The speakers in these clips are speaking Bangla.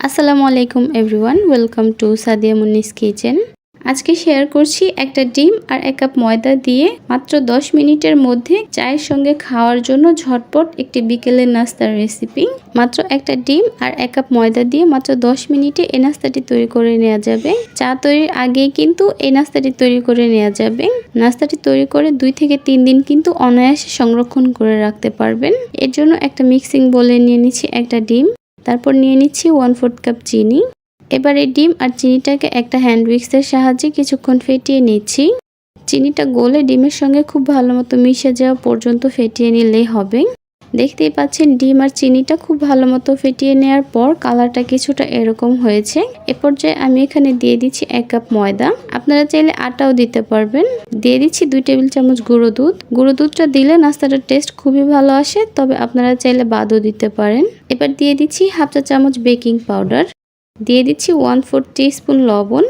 আসসালামু আলাইকুম everyone, welcome to Sadia Munni's kitchen. আজকে শেয়ার করছি একটা ডিম আর এক কাপ ময়দা দিয়ে মাত্র 10 মিনিটের মধ্যে চায়ের সঙ্গে খাওয়ার জন্য ঝটপট একটি বিকেলের নাস্তার রেসিপি। মাত্র একটা ডিম আর এক কাপ ময়দা দিয়ে মাত্র 10 মিনিটে এই নাস্তাটি তৈরি করে নেওয়া যাবে। চা তৈরির আগেই কিন্তু এই নাস্তাটি তৈরি করে নেওয়া যাবে। নাস্তাটি তৈরি করে দুই থেকে তিন দিন কিন্তু অনায়াসে সংরক্ষণ করে রাখতে পারবেন। এর জন্য একটা মিক্সিং বলে নিয়ে নিচ্ছি একটা ডিম। তারপর নিয়ে নিচ্ছি ওয়ান ফোর্থ কাপ চিনি। এবার এই ডিম আর চিনিটাকে একটা হ্যান্ড উইক্সের সাহায্যে কিছুক্ষণ ফেটিয়ে নিচ্ছি। চিনিটা গলে ডিমের সঙ্গে খুব ভালো মতো মিশে যাওয়া পর্যন্ত ফেটিয়ে নিলেই হবে। দেখতেই পাচ্ছেন, ডিম আর চিনিটা খুব ভালো মতো ফেটিয়ে নেওয়ার পর কালারটা কিছুটা এরকম হয়েছে। এ পর্যায়ে আমি এখানে দিয়ে দিচ্ছি এক কাপ ময়দা। আপনারা চাইলে আটাও দিতে পারবেন। দিয়ে দিচ্ছি দুই টেবিল চামচ গুঁড়ো দুধ। গুঁড়ো দুধটা দিলে নাস্তাটার টেস্ট খুবই ভালো আসে, তবে আপনারা চাইলে বাদও দিতে পারেন। এবার দিয়ে দিচ্ছি হাফ চা চামচ বেকিং পাউডার। দিয়ে দিচ্ছি ওয়ান ফোর স্পুন লবণ।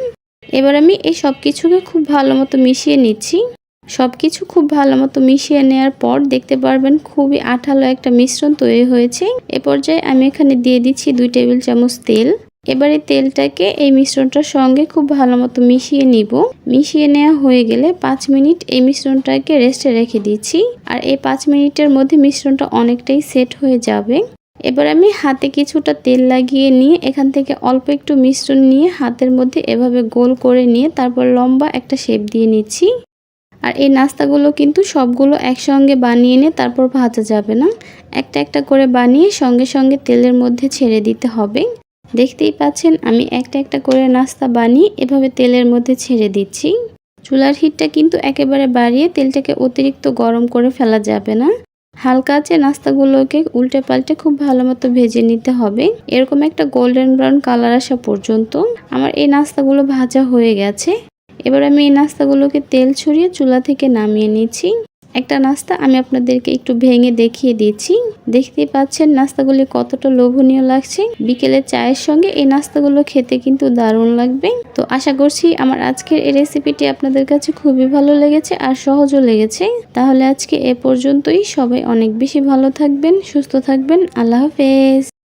এবার আমি এই সব কিছুকে খুব ভালো মতো মিশিয়ে নিচ্ছি। সব কিছু খুব ভালো মতো মিশিয়ে নেওয়ার পর দেখতে পারবেন খুবই আঠালো একটা মিশ্রণ তৈরি হয়েছে। এ পর্যায়ে আমি এখানে দিয়ে দিচ্ছি দুই টেবিল চামচ তেল। এবার তেলটাকে এই মিশ্রণটার সঙ্গে খুব ভালো মতো মিশিয়ে নিব। মিশিয়ে নেওয়া হয়ে গেলে পাঁচ মিনিট এই মিশ্রণটাকে রেস্টে রেখে দিচ্ছি। আর এই পাঁচ মিনিটের মধ্যে মিশ্রণটা অনেকটাই সেট হয়ে যাবে। এবার আমি হাতে কিছুটা তেল লাগিয়ে নিয়ে এখান থেকে অল্প একটু মিশ্রণ নিয়ে হাতের মধ্যে এভাবে গোল করে নিয়ে তারপর লম্বা একটা শেপ দিয়ে নিচ্ছি। আর এই নাস্তাগুলো কিন্তু সবগুলো একসঙ্গে বানিয়ে নিয়ে তারপর ভাজা যাবে না। একটা একটা করে বানিয়ে সঙ্গে সঙ্গে তেলের মধ্যে ছেড়ে দিতে হবে। দেখতেই পাচ্ছেন, আমি একটা একটা করে নাস্তা বানিয়ে এভাবে তেলের মধ্যে ছেড়ে দিচ্ছি। চুলার হিটটা কিন্তু একেবারে বাড়িয়ে তেলটাকে অতিরিক্ত গরম করে ফেলা যাবে না। হালকা আছে নাস্তাগুলোকে উল্টে পাল্টে খুব ভালো মতো ভেজে নিতে হবে। এরকম একটা গোল্ডেন ব্রাউন কালার আসা পর্যন্ত আমার এই নাস্তাগুলো ভাজা হয়ে গেছে। এবার আমি এই নাস্তাগুলোকে তেল ছড়িয়ে চুলা থেকে নামিয়ে নিচ্ছি। একটা নাস্তা আমি আপনাদেরকে একটু ভেঙে দেখিয়ে দিচ্ছি। দেখতেই পাচ্ছেন নাস্তাগুলি কতটা লোভনীয় লাগছে। বিকেলে চায়ের সঙ্গে এই নাস্তাগুলো খেতে কিন্তু দারুণ লাগবে। তো আশা করছি আমার আজকের এই রেসিপিটি আপনাদের কাছে খুবই ভালো লেগেছে আর সহজও লেগেছে। তাহলে আজকে এ পর্যন্তই। সবাই অনেক বেশি ভালো থাকবেন, সুস্থ থাকবেন। আল্লাহ হাফেজ।